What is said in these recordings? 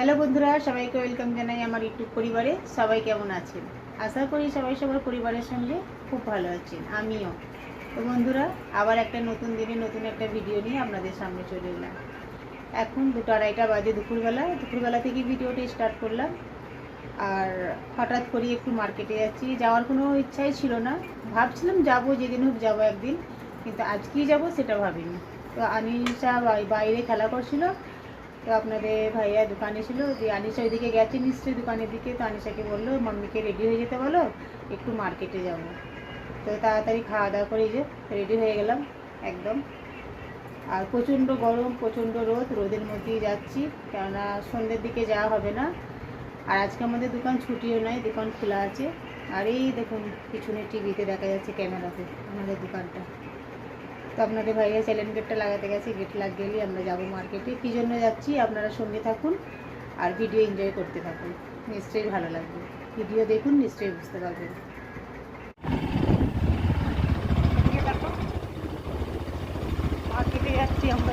Hello বন্ধুরা, সবাইকে welcome জানাই আমার ইউটিউব পরিবারে। সবাই কেমন আছেন? আশা করি সবাই সবার পরিবারের সঙ্গে খুব ভালো আছেন, আমিও। তো বন্ধুরা, আবার একটা নতুন দিনে নতুন একটা ভিডিও নিয়ে আপনাদের সামনে চলে এলাম। এখন দুটো আড়াইটা বাজে দুপুরবেলা দুপুরবেলা থেকে ভিডিওটা স্টার্ট করলাম। আর হঠাৎ করে একটু মার্কেটে যাচ্ছি। যাওয়ার কোনো ইচ্ছাই ছিল না। ভাবছিলাম যাব, যেদিন হোক যাব একদিন, কিন্তু আজকেই যাব সেটা ভাবিনি। তো আনিসা বাই- বাইরে খেলা করছিল। তো আপনাদের ভাইয়া দোকানে ছিল, যে আনিসা ওইদিকে গেছে নিশ্চয়ই দোকানের দিকে, তো আনিসাকে বলল, মাম্মিকে রেডি হয়ে যেতে বলো, একটু মার্কেটে যাব। তো তাড়াতাড়ি খাওয়া দাওয়া করে যে রেডি হয়ে গেলাম, একদম। আর প্রচণ্ড গরম, প্রচণ্ড রোদ, রোদের মধ্যেই যাচ্ছি, কেননা সন্ধ্যের দিকে যাওয়া হবে না। আর আজকে আমাদের দোকান ছুটিও নয় দোকান খোলা আছে। আর এই দেখুন, পিছনে টিভিতে দেখা যাচ্ছে ক্যামেরাতে আমাদের দোকানটা। তো আপনাদের ভাইয়া চ্যালেঞ্জ গেটটা লাগাতে গেছে গেট লাগ গেলেই আমরা যাব মার্কেটে কী জন্য যাচ্ছি? আপনারা সঙ্গে থাকুন আর ভিডিও এনজয় করতে থাকুন। নিশ্চয়ই ভালো লাগবে। ভিডিও দেখুন, নিশ্চয়ই বুঝতে পারবেন। মার্কেটে যাচ্ছি আমরা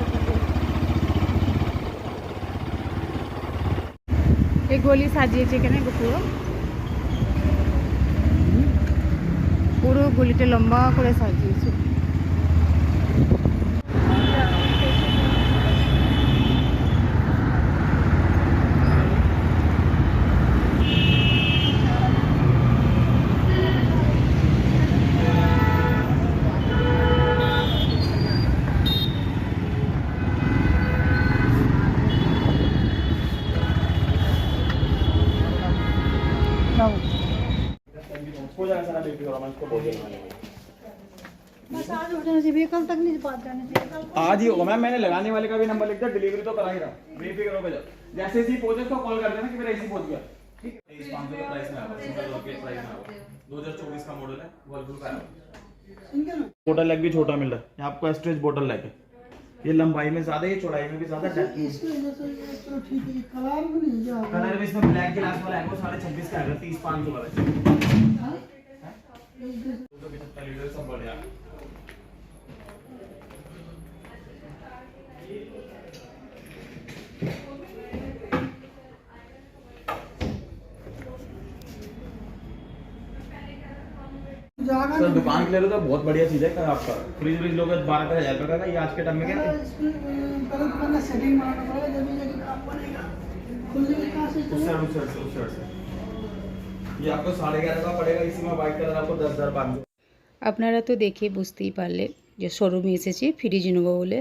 এই গলি সাজিয়েছে এখানে পুরো পুরো গলিটা লম্বা করে সাজিয়েছে। हो आज हो जाना चाहिए कल तक नहीं बात जाना चाहिए। आज ही होगा मैम मैंने लगाने वाले का भी नंबर लिख दिया डिलीवरी तो करा ही रहा। बेफिक्र हो जाओ। जैसे इसी पहुँचे तो कॉल कर देना कि मेरा इसी पहुँच गया। ठीक है? इस 500 के प्राइस में आएगा सिंगल डोर के प्राइस में आएगा 2024 का मॉडल है वर्लपूल का है। सिंगल बोतल लेग भी छोटा मिल रहा है। आपको स्ट्रेच बोतल लेग है। ये लंबाई में ज़्यादा है ये चौड़ाई में भी ज़्यादा है है कलर भी नहीं जा कलर में इसमें ब्लैक ग्लास वाला है वो साढ़े छब्बीस का है तीस पाँच सौ वाला सर दुकान के लिए तो बहुत बढ़िया चीज है आपका फ्रिज व्रिज लोगे बारह तेरह हजार रुपए का ये आज के टाइम में क्या इसमें पहले दुकान का सेटिंग मारना पड़ेगा जब ये जाके काम बनेगा खुलने के कहाँ से उस चले साइड उस साइड से उस साइड से ये आपको साढ़े ग्यारह का पड़ेगा इसी में व्हाइट कलर आपको दस हजार पाँच सौ আপনারা তো দেখে বুঝতেই পারলেন যে শোরুমে এসেছি ফ্রিজ নেবো বলে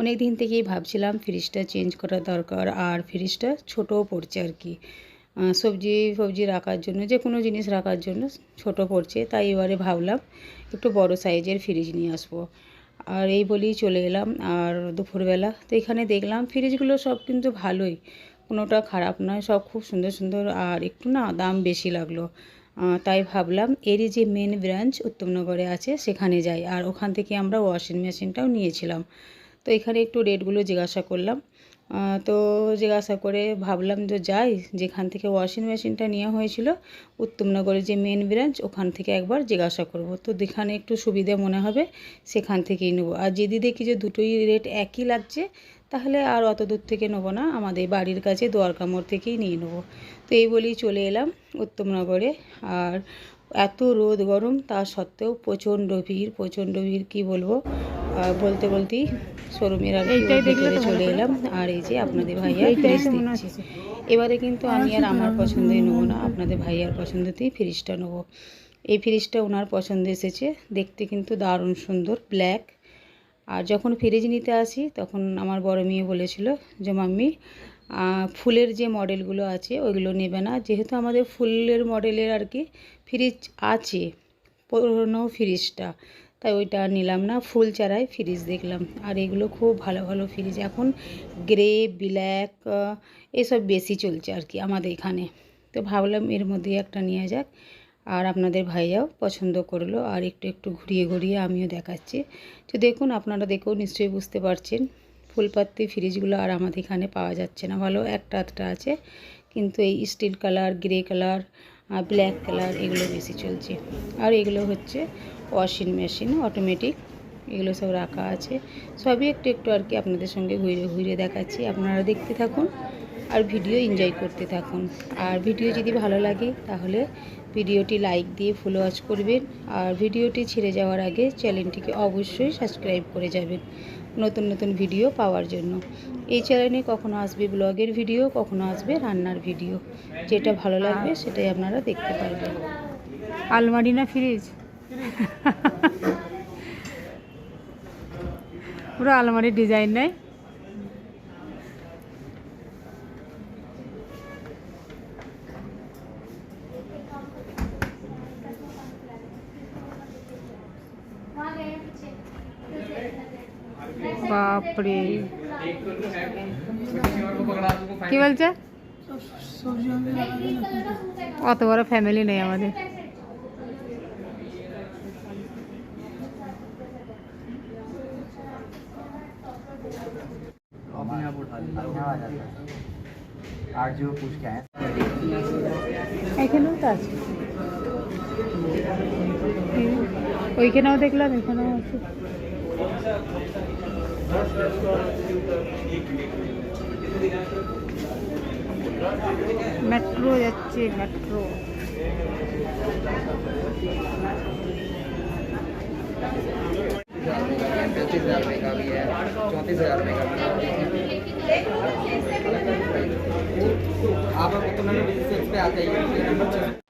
অনেক দিন থেকেই ভাবছিলাম ফ্রিজটা চেঞ্জ করা দরকার আর ফ্রিজটা ছোটও পড়ছে আর কি আহ, সবজি ফবজি রাখার জন্য, যে কোনো জিনিস রাখার জন্য ছোট পড়ছে, তাই এবারে ভাবলাম একটু বড় সাইজের ফ্রিজ নিয়ে আসব। আর এই বলেই চলে এলাম, আর দুপুরবেলা তো এখানে দেখলাম ফ্রিজগুলো সব কিন্তু ভালোই, কোনোটা খারাপ নয়, সব খুব সুন্দর সুন্দর, আর একটু না দাম বেশি লাগল। তাই ভাবলাম এরই যে মেন ব্রাঞ্চ উত্তমনগরে আছে, সেখানে যাই। আর ওখান থেকে আমরা ওয়াশিং মেশিনটাও নিয়েছিলাম। তো এখানে একটু রেটগুলো জিজ্ঞাসা করলাম তো জিজ্ঞাসা করে ভাবলাম যে যাই, যেখান থেকে ওয়াশিং মেশিনটা নেওয়া হয়েছিল, উত্তমনগরের যে মেন ব্রাঞ্চ ওখান থেকে একবার জিজ্ঞাসা করব। তো যেখানে একটু সুবিধে মনে হবে, সেখান থেকেই নেব। আর যদি দেখি যে দুটোই রেট একই লাগছে, তাহলে আর অত দূর থেকে নেব না, আমাদের বাড়ির কাছে দোয়ারকা মোড় থেকেই নিয়ে নেব। তো এই বলেই চলে এলাম উত্তমনগরে। আর এত রোদ গরম, তা সত্ত্বেও প্রচণ্ড ভিড় প্রচণ্ড ভিড়, কী বলব? বলতে বলতেই শোরুমের আর কি ভিতরে চলে এলাম। আর এই যে আপনাদের ভাইয়া ফ্রিজ দিচ্ছে এবারে কিন্তু আমি আর আমার পছন্দই নেব না। আপনাদের ভাইয়ার পছন্দতেই ফ্রিজটা নেব। এই ফ্রিজটা ওনার পছন্দ এসেছে। দেখতে কিন্তু দারুণ সুন্দর ব্ল্যাক আর যখন ফ্রিজ নিতে আসি তখন আমার বড় মেয়ে বলেছিল যে মাম্মি ফুলের যে মডেলগুলো আছে ওইগুলো নেবে না। যেহেতু আমাদের ফুলের মডেলের আর কি ফ্রিজ আছে পুরোনো ফ্রিজটা তাই ওইটা নিলাম না। ফুল চারাই ফ্রিজ দেখলাম। আর এগুলো খুব ভালো ভালো ফ্রিজ। এখন গ্রে, ব্ল্যাক এসব বেশি চলছে আর কি আমাদের এখানে। তো ভাবলাম এর মধ্যে একটা নিয়ে যাক। আর আপনাদের ভাইয়াও পছন্দ করল। আর একটু একটু ঘুরিয়ে ঘুরিয়ে আমিও দেখাচ্ছি। তো দেখুন, আপনারা দেখেও নিশ্চয়ই বুঝতে পারছেন। ফুলপাত্তি ফ্রিজগুলো আর আমাদের এখানে পাওয়া যাচ্ছে না। ভালো একটা আধটা আছে। কিন্তু এই steel colour, grey colour black colour এগুলো বেশি চলছে। আর এগুলো হচ্ছে ওয়াশিং মেশিন অটোমেটিক এগুলো সব রাখা আছে। সবই একটু একটু আর কি আপনাদের সঙ্গে ঘুরে ঘুরে দেখাচ্ছি। আপনারা দেখতে থাকুন আর ভিডিও এনজয় করতে থাকুন। আর ভিডিও যদি ভালো লাগে তাহলে ভিডিওটি লাইক দিয়ে ফলো ওয়াচ করবেন। আর ভিডিওটি ছেড়ে যাওয়ার আগে চ্যানেলটিকে অবশ্যই সাবস্ক্রাইব করে যাবেন। নতুন নতুন ভিডিও পাওয়ার জন্য। এই চ্যানেলে কখনো আসবে ব্লগের ভিডিও কখনো আসবে রান্নার ভিডিও যেটা ভালো লাগবে সেটাই আপনারা দেখতে পারবেন। আলমারি না ফ্রিজ পুরো আলমারির ডিজাইন নেই? বাপরে কি বলছে सब सब्जियों में लगा देना অত বড় ফ্যামিলি নেই আমাদের আর जो पूछ के आए এখানেও তো আছে হুম, ওইখানেও দেখলাম এখানেও আছে मेट्रो अच्छी मेट्रो। पैंतीस हज़ार रुपये का भी है चौंतीस हज़ार रुपये का भी आप उतना तो पे आते हैं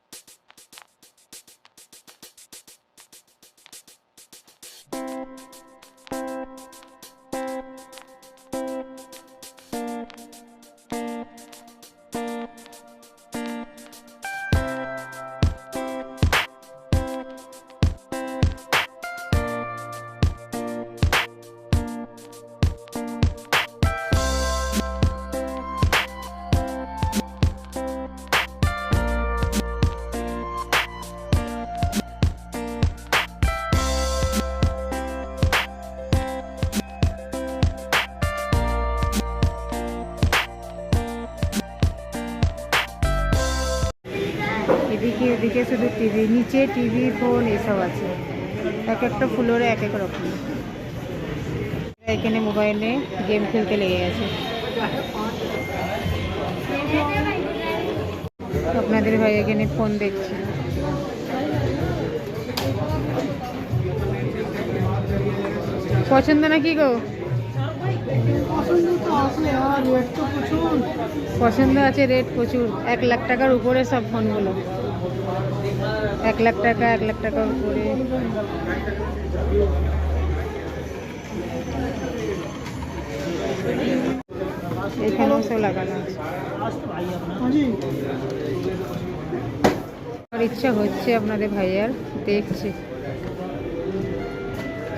দেখি, এদিকে শুধু টিভি, নিচে টিভি, ফোন, এসব আছে। এক একটা ফ্লোরে এক এক রকম। এখানে মোবাইলে গেম খেলতে লেগে গেছে। আপনাদের ভাই এখানে ফোন দেখছি। পছন্দ নাকি গো? পছন্দ আছে, রেট প্রচুর। এক লাখ টাকার উপরে সব ফোনগুলো। এক লাখ টাকা, এক লাখ টাকার উপরে। এখানেও সব লাগানো আছে। ইচ্ছা হচ্ছে আপনাদের ভাইয়ার, দেখছে।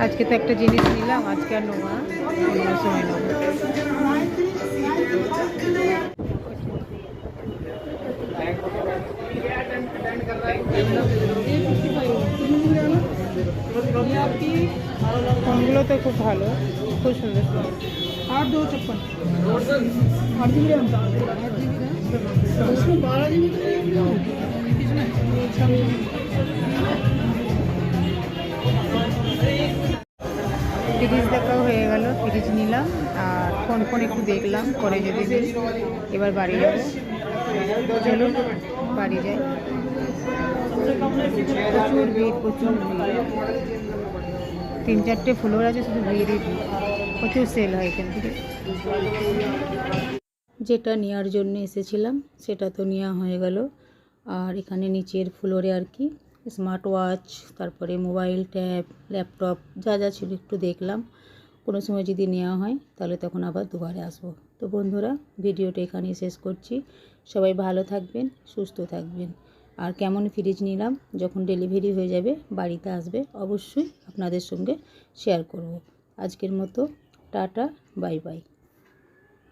আজকে তো একটা জিনিস নিলাম, আজকে আর অন্য সময় নেব ফোনগুলো তো খুব ভালো খুব সুন্দর আট দু ছাপ্পান ফ্রিজ দেখাও হয়ে গেল ফ্রিজ নিলাম আর ফোন ফোন একটু দেখলাম পরে যদি এবার বাড়ি যাব। চলুন বাড়ি যাই। প্রচুর ভিড় প্রচুর ভিড়। তিন চারটে ফ্লোর আছে, শুধু ভিড়ই ভিড় প্রচুর সেল হয় এখান থেকে। যেটা নেওয়ার জন্য এসেছিলাম, সেটা তো নেওয়া হয়ে গেল। আর এখানে নিচের ফ্লোরে আর কি স্মার্ট ওয়াচ তারপরে মোবাইল ট্যাব ল্যাপটপ যা যা ছিল একটু দেখলাম। কোনো সময় যদি নেওয়া হয়, তাহলে তখন আবার দুবারে আসব। তো বন্ধুরা, ভিডিওটা এখানেই শেষ করছি। সবাই ভালো থাকবেন, সুস্থ থাকবেন। আর কেমন ফ্রিজ নিলাম, যখন ডেলিভারি হয়ে যাবে, বাড়িতে আসবে, অবশ্যই আপনাদের সঙ্গে শেয়ার করব। আজকের মতো, টাটা বাই বাই